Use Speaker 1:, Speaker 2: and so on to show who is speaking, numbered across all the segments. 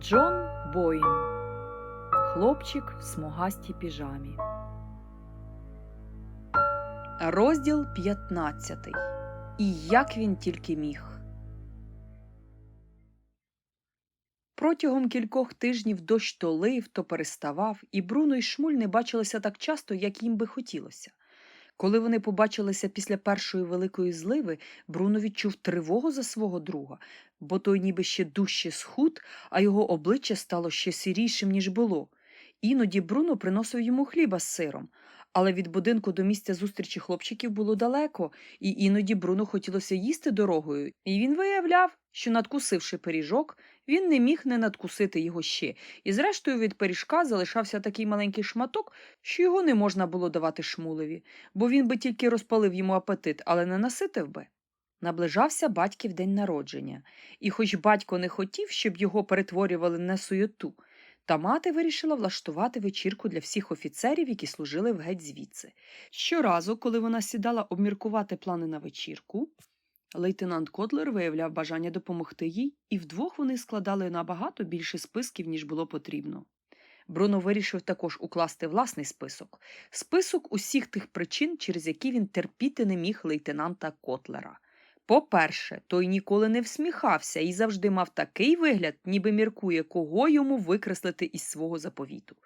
Speaker 1: Джон Боїн. Хлопчик в смугастій піжамі. Розділ 15. І як він тільки міг. Протягом кількох тижнів дощ то лив, то переставав, і Бруно і Шмуль не бачилися так часто, як їм би хотілося. Коли вони побачилися після першої великої зливи, Бруно відчув тривогу за свого друга, бо той ніби ще дужче схуд, а його обличчя стало ще сірішим, ніж було. Іноді Бруно приносив йому хліба з сиром, але від будинку до місця зустрічі хлопчиків було далеко, і іноді Бруно хотілося їсти дорогою, і він виявляв, що, надкусивши пиріжок, він не міг не надкусити його ще, і зрештою від пиріжка залишався такий маленький шматок, що його не можна було давати шмулеві, бо він би тільки розпалив йому апетит, але не наситив би. Наближався батьків день народження, і хоч батько не хотів, щоб його перетворювали на суєту, та мати вирішила влаштувати вечірку для всіх офіцерів, які служили в геть звідси. Щоразу, коли вона сідала обміркувати плани на вечірку, лейтенант Котлер виявляв бажання допомогти їй, і вдвох вони складали набагато більше списків, ніж було потрібно. Бруно вирішив також укласти власний список список усіх тих причин, через які він терпіти не міг лейтенанта Котлера. По-перше, той ніколи не всміхався і завжди мав такий вигляд, ніби міркує, кого йому викреслити із свого заповіту.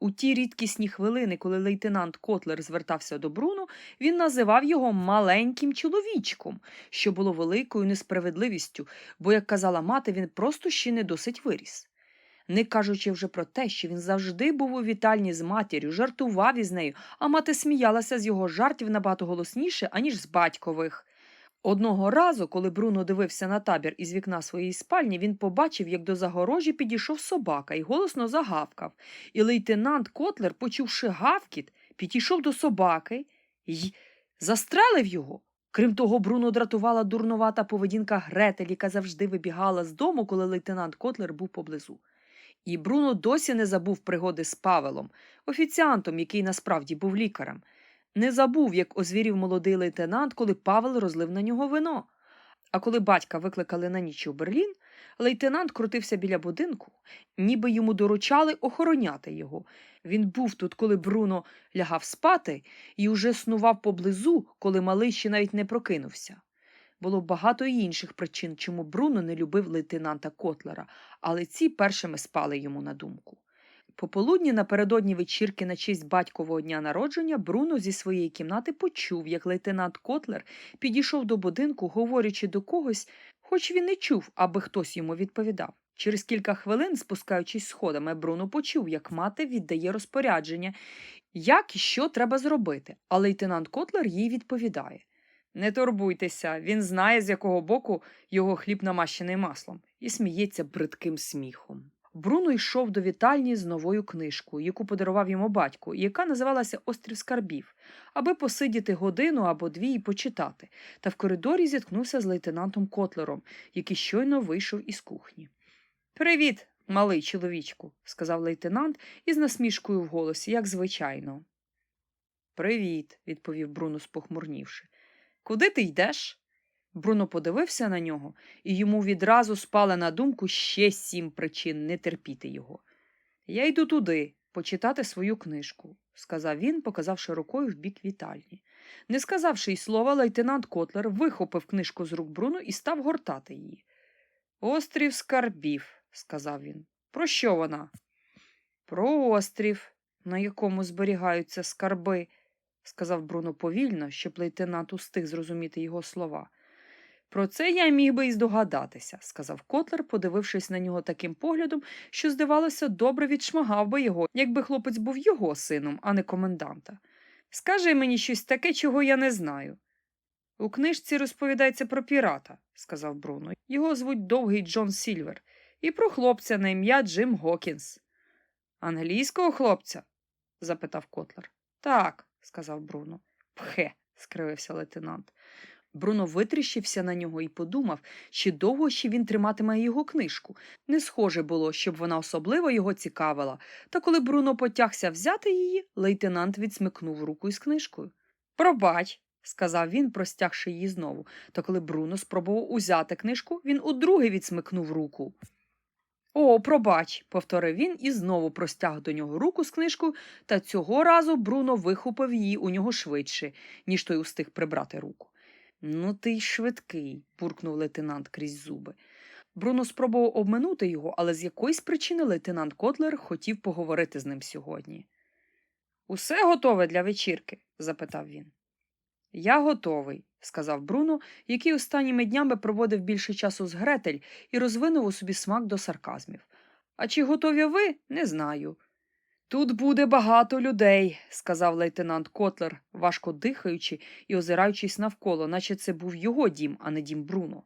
Speaker 1: У ті рідкісні хвилини, коли лейтенант Котлер звертався до Бруно, він називав його маленьким чоловічком, що було великою несправедливістю, бо, як казала мати, він просто ще не досить виріс. Не кажучи вже про те, що він завжди був у вітальні з матір'ю, жартував із нею, а мати сміялася з його жартів набагато голосніше, аніж з батькових. Одного разу, коли Бруно дивився на табір із вікна своєї спальні, він побачив, як до загорожі підійшов собака і голосно загавкав. І лейтенант Котлер, почувши гавкіт, підійшов до собаки і застрелив його. Крім того, Бруно дратувала дурнувата поведінка Гретель, яка завжди вибігала з дому, коли лейтенант Котлер був поблизу. І Бруно досі не забув пригоди з Павелом, офіціантом, який насправді був лікарем. Не забув, як озвірів молодий лейтенант, коли Павел розлив на нього вино. А коли батька викликали на ніч у Берлін, лейтенант крутився біля будинку, ніби йому доручали охороняти його. Він був тут, коли Бруно лягав спати, і уже снував поблизу, коли малий ще навіть не прокинувся. Було багато інших причин, чому Бруно не любив лейтенанта Котлера, але ці першими спали йому на думку. Пополудні напередодні вечірки на честь батькового дня народження Бруно зі своєї кімнати почув, як лейтенант Котлер підійшов до будинку, говорячи до когось, хоч він не чув, аби хтось йому відповідав. Через кілька хвилин, спускаючись сходами, Бруно почув, як мати віддає розпорядження, як і що треба зробити, а лейтенант Котлер їй відповідає. Не турбуйтеся, він знає, з якого боку його хліб намащений маслом, і сміється бридким сміхом. Бруно йшов до вітальні з новою книжкою, яку подарував йому батько, і яка називалася Острів скарбів, аби посидіти годину або дві і почитати, та в коридорі зіткнувся з лейтенантом Котлером, який щойно вийшов із кухні. Привіт, малий чоловічку, сказав лейтенант із насмішкою в голосі, як звичайно. Привіт, відповів Бруно, спохмурнівши. Куди ти йдеш? Бруно подивився на нього, і йому відразу спала на думку ще сім причин не терпіти його. Я йду туди, почитати свою книжку, сказав він, показавши рукою в бік вітальні. Не сказавши й слова, лейтенант Котлер вихопив книжку з рук Бруно і став гортати її. Острів скарбів, сказав він. Про що вона? Про острів, на якому зберігаються скарби, сказав Бруно повільно, щоб лейтенант устиг зрозуміти його слова. Про це я міг би і здогадатися, сказав Котлер, подивившись на нього таким поглядом, що, здавалося, добре відшмагав би його, якби хлопець був його сином, а не коменданта. Скажи мені щось таке, чого я не знаю. У книжці розповідається про пірата, сказав Бруно. Його звуть довгий Джон Сільвер, і про хлопця на ім'я Джим Гокінс. Англійського хлопця? запитав Котлер. Так, сказав Бруно. Пхе, скривився лейтенант. Бруно витріщився на нього і подумав, чи довго ще він триматиме його книжку. Не схоже було, щоб вона особливо його цікавила, та коли Бруно потягся взяти її, лейтенант відсмикнув руку із книжкою. Пробач, сказав він, простягши її знову, та коли Бруно спробував узяти книжку, він удруге відсмикнув руку. О, пробач, повторив він і знову простяг до нього руку з книжкою, та цього разу Бруно вихопив її у нього швидше, ніж той устиг прибрати руку. Ну, ти й швидкий, буркнув лейтенант крізь зуби. Бруно спробував обминути його, але з якоїсь причини лейтенант Котлер хотів поговорити з ним сьогодні. Усе готове для вечірки? запитав він. Я готовий, сказав Бруно, який останніми днями проводив більше часу з Гретель і розвинув у собі смак до сарказмів. А чи готові ви, не знаю. Тут буде багато людей, сказав лейтенант Котлер, важко дихаючи і озираючись навколо, наче це був його дім, а не дім Бруно.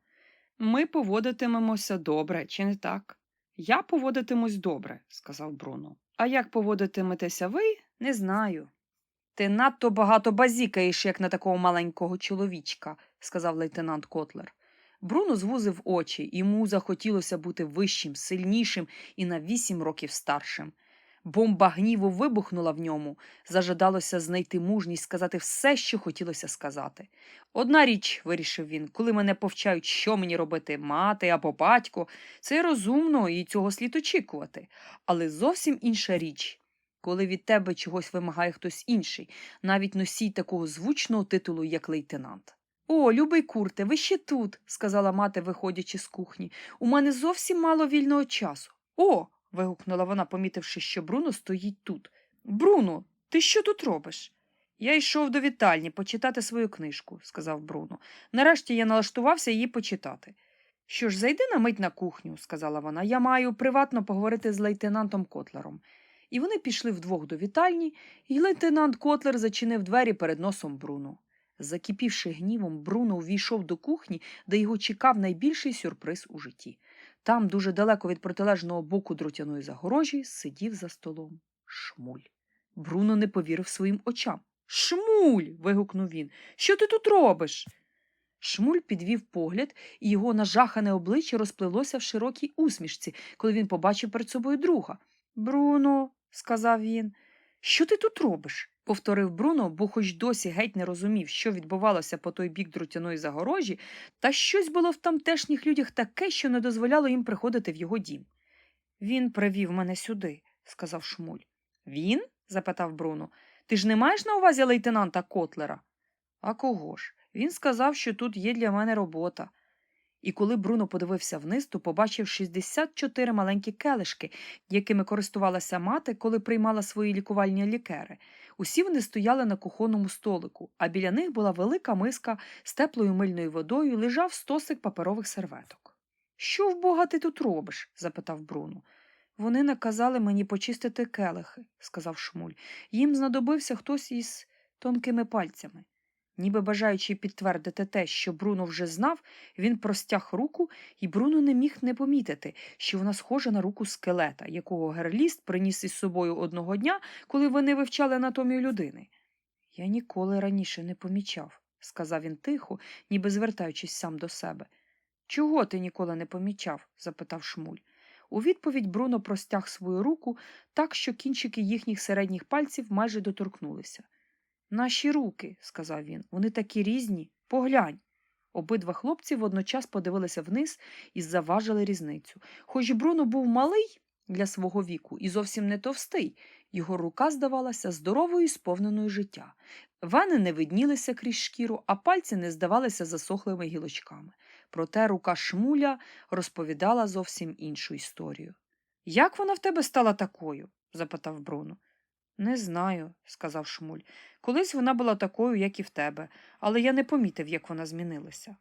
Speaker 1: Ми поводитимемося добре, чи не так? Я поводитимусь добре, сказав Бруно. А як поводитиметеся ви, не знаю. Ти надто багато базікаєш, як на такого маленького чоловічка, сказав лейтенант Котлер. Бруно звузив очі, йому захотілося бути вищим, сильнішим і на вісім років старшим. Бомба гніву вибухнула в ньому, зажадалося знайти мужність сказати все, що хотілося сказати. Одна річ, вирішив він, коли мене повчають, що мені робити мати або батько, це розумно і цього слід очікувати. Але зовсім інша річ, коли від тебе чогось вимагає хтось інший, навіть носій такого звучного титулу, як лейтенант. О, любий курте, ви ще тут, сказала мати, виходячи з кухні. У мене зовсім мало вільного часу. О. вигукнула вона, помітивши, що Бруно стоїть тут. Бруно, ти що тут робиш? Я йшов до вітальні почитати свою книжку, сказав Бруно. Нарешті я налаштувався її почитати. Що ж, зайди на мить на кухню, сказала вона. Я маю приватно поговорити з лейтенантом Котлером. І вони пішли вдвох до вітальні, і лейтенант Котлер зачинив двері перед носом Бруно. Закипівши гнівом, Бруно увійшов до кухні, де його чекав найбільший сюрприз у житті. Там, дуже далеко від протилежного боку дротяної загорожі, сидів за столом шмуль. Бруно не повірив своїм очам. Шмуль. вигукнув він. Що ти тут робиш? Шмуль підвів погляд, і його нажахане обличчя розплилося в широкій усмішці, коли він побачив перед собою друга. Бруно, сказав він, що ти тут робиш? повторив Бруно, бо хоч досі геть не розумів, що відбувалося по той бік друтяної загорожі, та щось було в тамтешніх людях таке, що не дозволяло їм приходити в його дім. Він привів мене сюди, сказав Шмуль. Він? запитав Бруно. Ти ж не маєш на увазі лейтенанта Котлера? А кого ж? Він сказав, що тут є для мене робота. І коли Бруно подивився вниз, то побачив 64 маленькі келишки, якими користувалася мати, коли приймала свої лікувальні лікери. Усі вони стояли на кухонному столику, а біля них була велика миска з теплою мильною водою лежав стосик паперових серветок. Що в бога ти тут робиш? запитав Бруно. Вони наказали мені почистити келихи, сказав Шмуль. Їм знадобився хтось із тонкими пальцями. Ніби бажаючи підтвердити те, що Бруно вже знав, він простяг руку, і Бруно не міг не помітити, що вона схожа на руку скелета, якого герліст приніс із собою одного дня, коли вони вивчали анатомію людини. Я ніколи раніше не помічав, сказав він тихо, ніби звертаючись сам до себе. Чого ти ніколи не помічав? запитав Шмуль. У відповідь Бруно простяг свою руку так, що кінчики їхніх середніх пальців майже доторкнулися. Наші руки, сказав він, вони такі різні. Поглянь. Обидва хлопці водночас подивилися вниз і заважили різницю. Хоч Бруно був малий для свого віку і зовсім не товстий, його рука здавалася здоровою і сповненою життя. Вени не виднілися крізь шкіру, а пальці не здавалися засохлими гілочками. Проте рука шмуля розповідала зовсім іншу історію. Як вона в тебе стала такою? запитав Бруно. Не знаю, сказав Шмуль. Колись вона була такою, як і в тебе, але я не помітив, як вона змінилася.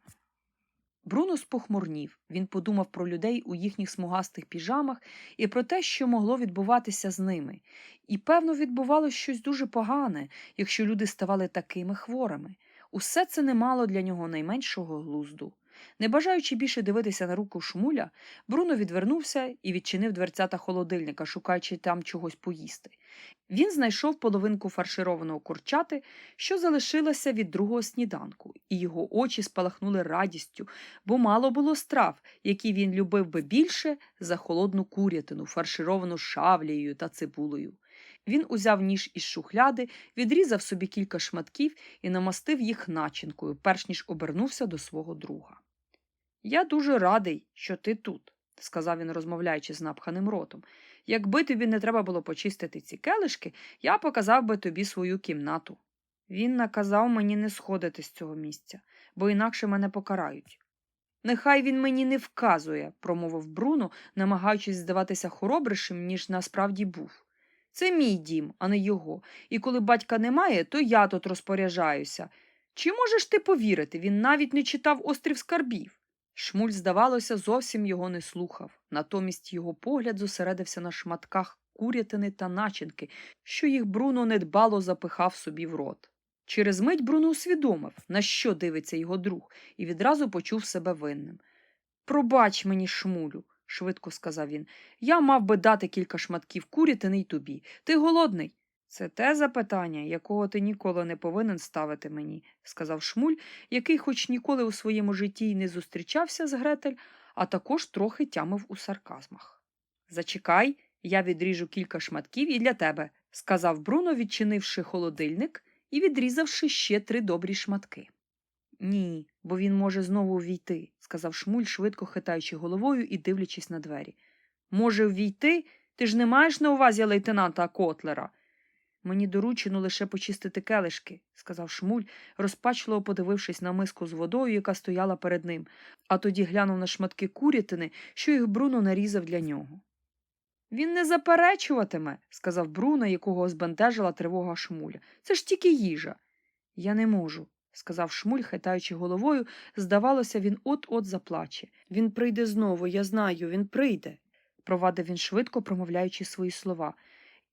Speaker 1: Бруно спохмурнів. Він подумав про людей у їхніх смугастих піжамах і про те, що могло відбуватися з ними. І, певно, відбувалося щось дуже погане, якщо люди ставали такими хворими. Усе це не мало для нього найменшого глузду. Не бажаючи більше дивитися на руку шмуля, Бруно відвернувся і відчинив дверцята холодильника, шукаючи там чогось поїсти. Він знайшов половинку фаршированого курчати, що залишилася від другого сніданку, і його очі спалахнули радістю, бо мало було страв, які він любив би більше за холодну курятину, фаршировану шавлією та цибулею. Він узяв ніж із шухляди, відрізав собі кілька шматків і намастив їх начинкою, перш ніж обернувся до свого друга. Я дуже радий, що ти тут, сказав він, розмовляючи з напханим ротом. Якби тобі не треба було почистити ці келишки, я показав би тобі свою кімнату. Він наказав мені не сходити з цього місця, бо інакше мене покарають. Нехай він мені не вказує, промовив Бруно, намагаючись здаватися хоробрішим, ніж насправді був. Це мій дім, а не його, і коли батька немає, то я тут розпоряджаюся. Чи можеш ти повірити, він навіть не читав острів скарбів? Шмуль, здавалося, зовсім його не слухав. Натомість його погляд зосередився на шматках курятини та начинки, що їх Бруно недбало запихав собі в рот. Через мить Бруно усвідомив, на що дивиться його друг, і відразу почув себе винним. Пробач мені, шмулю, швидко сказав він. Я мав би дати кілька шматків курятини й тобі. Ти голодний? Це те запитання, якого ти ніколи не повинен ставити мені, сказав Шмуль, який хоч ніколи у своєму житті й не зустрічався з Гретель, а також трохи тямив у сарказмах. Зачекай, я відріжу кілька шматків і для тебе, сказав Бруно, відчинивши холодильник і відрізавши ще три добрі шматки. Ні, бо він може знову ввійти, сказав Шмуль, швидко хитаючи головою і дивлячись на двері. Може, ввійти? Ти ж не маєш на увазі лейтенанта Котлера? Мені доручено лише почистити келишки, сказав Шмуль, розпачливо подивившись на миску з водою, яка стояла перед ним, а тоді глянув на шматки курятини, що їх Бруно нарізав для нього. Він не заперечуватиме, сказав Бруно, якого збентежила тривога Шмуля. Це ж тільки їжа. Я не можу, сказав Шмуль, хитаючи головою, здавалося, він от-от заплаче. Він прийде знову, я знаю, він прийде, провадив він швидко, промовляючи свої слова.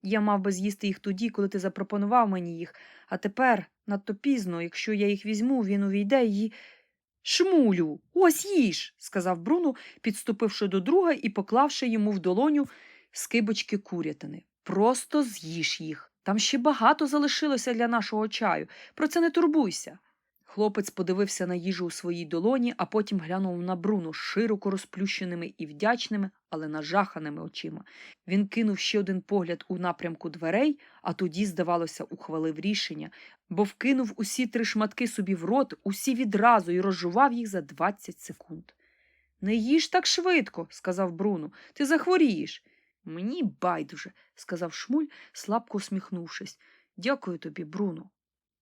Speaker 1: Я мав би з'їсти їх тоді, коли ти запропонував мені їх, а тепер надто пізно, якщо я їх візьму, він увійде і. Шмулю, ось їж, сказав Бруно, підступивши до друга і поклавши йому в долоню скибочки курятини. Просто з'їж їх. Там ще багато залишилося для нашого чаю. Про це не турбуйся. Хлопець подивився на їжу у своїй долоні, а потім глянув на Бруно широко розплющеними і вдячними, але нажаханими очима. Він кинув ще один погляд у напрямку дверей, а тоді, здавалося, ухвалив рішення, бо вкинув усі три шматки собі в рот, усі відразу і розжував їх за 20 секунд. Не їж так швидко, сказав Бруно, ти захворієш. Мені байдуже, сказав Шмуль, слабко усміхнувшись. Дякую тобі, Бруно.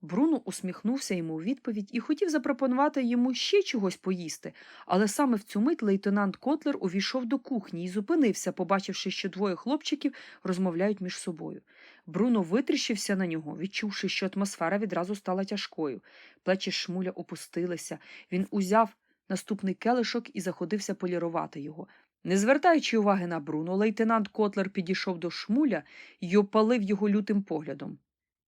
Speaker 1: Бруно усміхнувся йому у відповідь і хотів запропонувати йому ще чогось поїсти, але саме в цю мить лейтенант Котлер увійшов до кухні і зупинився, побачивши, що двоє хлопчиків розмовляють між собою. Бруно витріщився на нього, відчувши, що атмосфера відразу стала тяжкою. Плечі шмуля опустилися. Він узяв наступний келишок і заходився полірувати його. Не звертаючи уваги на Бруно, лейтенант Котлер підійшов до шмуля і опалив його лютим поглядом.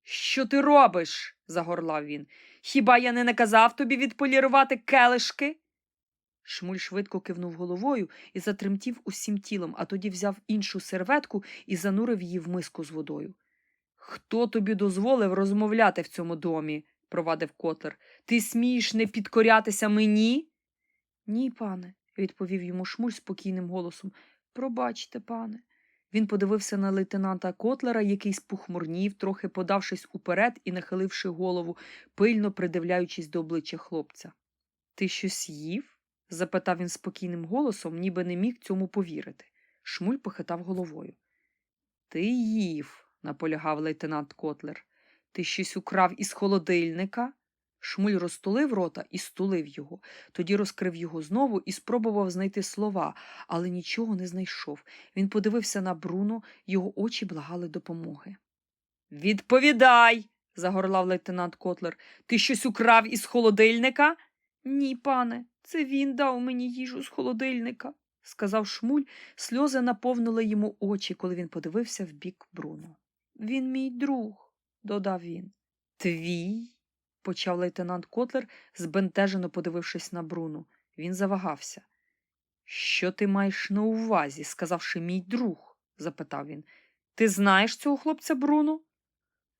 Speaker 1: Що ти робиш? загорлав він. Хіба я не наказав тобі відполірувати келишки? Шмуль швидко кивнув головою і затремтів усім тілом, а тоді взяв іншу серветку і занурив її в миску з водою. Хто тобі дозволив розмовляти в цьому домі? провадив Котлер. Ти смієш не підкорятися мені? Ні, пане, відповів йому Шмуль спокійним голосом. Пробачте, пане. Він подивився на лейтенанта Котлера, який спохмурнів, трохи подавшись уперед і нахиливши голову, пильно придивляючись до обличчя хлопця. Ти щось їв? запитав він спокійним голосом, ніби не міг цьому повірити. Шмуль похитав головою. Ти їв, наполягав лейтенант Котлер. Ти щось украв із холодильника? Шмуль розтулив рота і стулив його, тоді розкрив його знову і спробував знайти слова, але нічого не знайшов. Він подивився на Бруно, його очі благали допомоги. Відповідай, загорлав лейтенант Котлер. Ти щось украв із холодильника? Ні, пане, це він дав мені їжу з холодильника, сказав Шмуль. Сльози наповнили йому очі, коли він подивився в бік Бруно. Він мій друг, додав він. Твій? Почав лейтенант Котлер, збентежено подивившись на Бруно. Він завагався. Що ти маєш на увазі, сказавши мій друг? запитав він. Ти знаєш цього хлопця Бруно?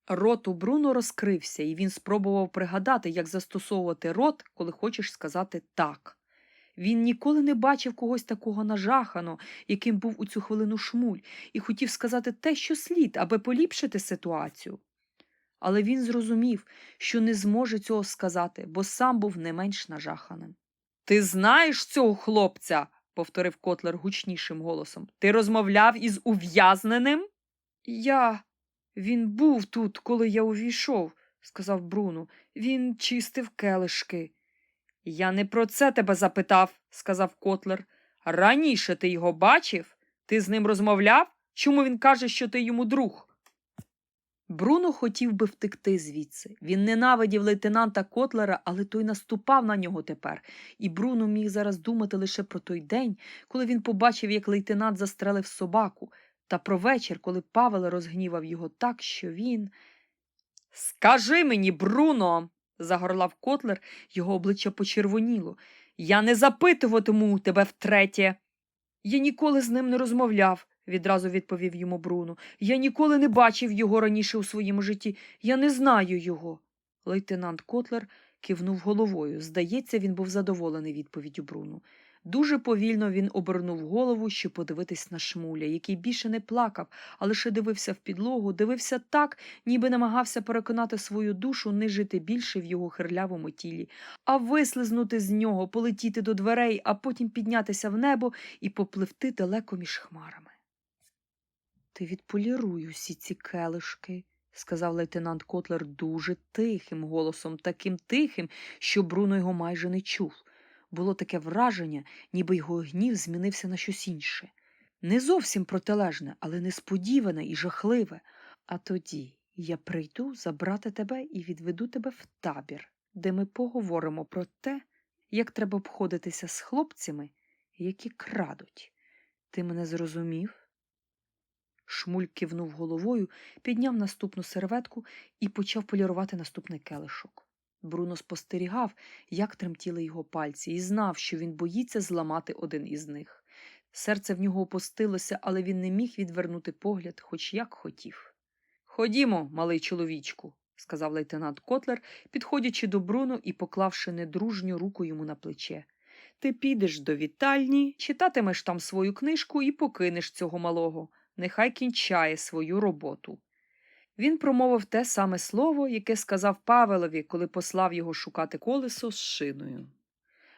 Speaker 1: Рот у Бруно розкрився, і він спробував пригадати, як застосовувати рот, коли хочеш сказати так. Він ніколи не бачив когось такого нажахано, яким був у цю хвилину шмуль, і хотів сказати те, що слід, аби поліпшити ситуацію. Але він зрозумів, що не зможе цього сказати, бо сам був не менш нажаханим. Ти знаєш цього хлопця? повторив котлер гучнішим голосом. Ти розмовляв із ув'язненим? Я. Він був тут, коли я увійшов, сказав Бруно. Він чистив келишки. Я не про це тебе запитав, сказав котлер. Раніше ти його бачив? Ти з ним розмовляв? Чому він каже, що ти йому друг? Бруно хотів би втекти звідси. Він ненавидів лейтенанта Котлера, але той наступав на нього тепер, і Бруно міг зараз думати лише про той день, коли він побачив, як лейтенант застрелив собаку, та про вечір, коли Павел розгнівав його так, що він. Скажи мені, Бруно, загорлав Котлер, його обличчя почервоніло. Я не запитуватиму тебе втретє. Я ніколи з ним не розмовляв, відразу відповів йому Бруно. Я ніколи не бачив його раніше у своєму житті. Я не знаю його. Лейтенант Котлер кивнув головою. Здається, він був задоволений відповіддю Бруно. Дуже повільно він обернув голову, щоб подивитись на шмуля, який більше не плакав, а лише дивився в підлогу, дивився так, ніби намагався переконати свою душу не жити більше в його хирлявому тілі, а вислизнути з нього, полетіти до дверей, а потім піднятися в небо і попливти далеко між хмарами. Ти відполіруй усі ці келишки, сказав лейтенант Котлер дуже тихим голосом, таким тихим, що Бруно його майже не чув. Було таке враження, ніби його гнів змінився на щось інше. Не зовсім протилежне, але несподіване і жахливе. А тоді я прийду забрати тебе і відведу тебе в табір, де ми поговоримо про те, як треба обходитися з хлопцями, які крадуть. Ти мене зрозумів? Шмуль кивнув головою, підняв наступну серветку і почав полірувати наступний келишок. Бруно спостерігав, як тремтіли його пальці, і знав, що він боїться зламати один із них. Серце в нього опустилося, але він не міг відвернути погляд, хоч як хотів. Ходімо, малий чоловічку, сказав лейтенант Котлер, підходячи до Бруно і поклавши недружню руку йому на плече. Ти підеш до вітальні, читатимеш там свою книжку і покинеш цього малого. Нехай кінчає свою роботу. Він промовив те саме слово, яке сказав Павелові, коли послав його шукати колесо з шиною.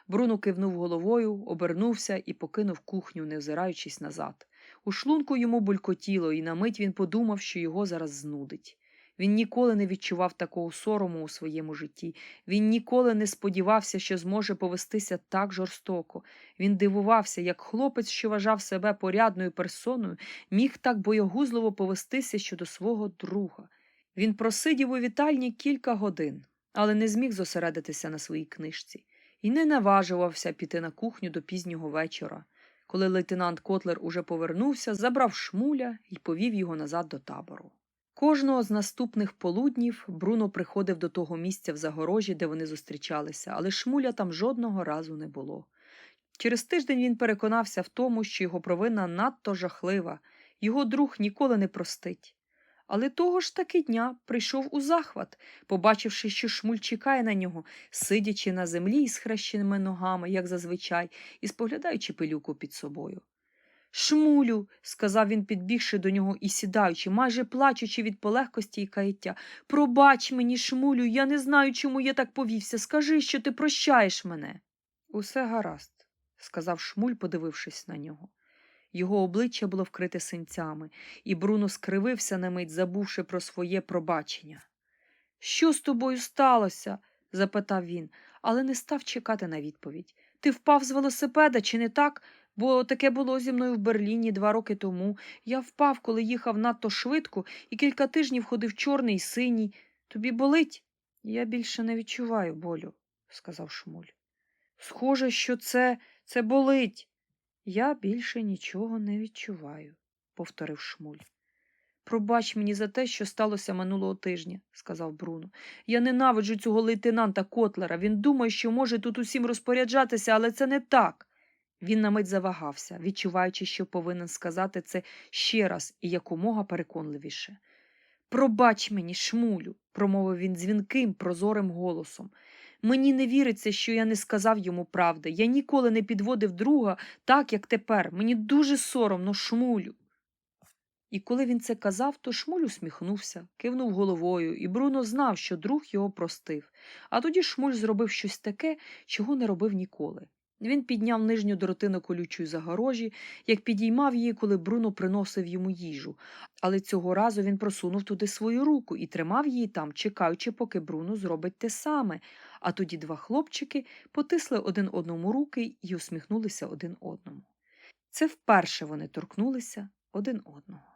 Speaker 1: Бруно кивнув головою, обернувся і покинув кухню, не озираючись назад. У шлунку йому булькотіло, і на мить він подумав, що його зараз знудить. Він ніколи не відчував такого сорому у своєму житті. Він ніколи не сподівався, що зможе повестися так жорстоко. Він дивувався, як хлопець, що вважав себе порядною персоною, міг так боягузливо повестися щодо свого друга. Він просидів у вітальні кілька годин, але не зміг зосередитися на своїй книжці і не наважувався піти на кухню до пізнього вечора. Коли лейтенант Котлер уже повернувся, забрав шмуля і повів його назад до табору. Кожного з наступних полуднів Бруно приходив до того місця в загорожі, де вони зустрічалися, але шмуля там жодного разу не було. Через тиждень він переконався в тому, що його провина надто жахлива, його друг ніколи не простить. Але того ж таки дня прийшов у захват, побачивши, що шмуль чекає на нього, сидячи на землі із хрещеними ногами, як зазвичай, і споглядаючи пилюку під собою. Шмулю, сказав він, підбігши до нього і сідаючи, майже плачучи від полегкості і каяття. Пробач мені, шмулю, я не знаю, чому я так повівся. Скажи, що ти прощаєш мене. Усе гаразд, сказав шмуль, подивившись на нього. Його обличчя було вкрите синцями, і Бруно скривився на мить, забувши про своє пробачення. Що з тобою сталося? запитав він, але не став чекати на відповідь. Ти впав з велосипеда, чи не так? Бо таке було зі мною в Берліні два роки тому. Я впав, коли їхав надто швидко, і кілька тижнів ходив чорний і синій. Тобі болить? Я більше не відчуваю болю, сказав Шмуль. Схоже, що це, це болить. Я більше нічого не відчуваю, повторив Шмуль. Пробач мені за те, що сталося минулого тижня, сказав Бруно. Я ненавиджу цього лейтенанта Котлера. Він думає, що може тут усім розпоряджатися, але це не так. Він на мить завагався, відчуваючи, що повинен сказати це ще раз і якомога переконливіше. Пробач мені, шмулю, промовив він дзвінким, прозорим голосом. Мені не віриться, що я не сказав йому правди. Я ніколи не підводив друга так, як тепер. Мені дуже соромно, шмулю. І коли він це казав, то шмуль усміхнувся, кивнув головою, і Бруно знав, що друг його простив. А тоді шмуль зробив щось таке, чого не робив ніколи. Він підняв нижню дротину колючої загорожі, як підіймав її, коли Бруно приносив йому їжу. Але цього разу він просунув туди свою руку і тримав її там, чекаючи, поки Бруно зробить те саме. А тоді два хлопчики потисли один одному руки і усміхнулися один одному. Це вперше вони торкнулися один одного.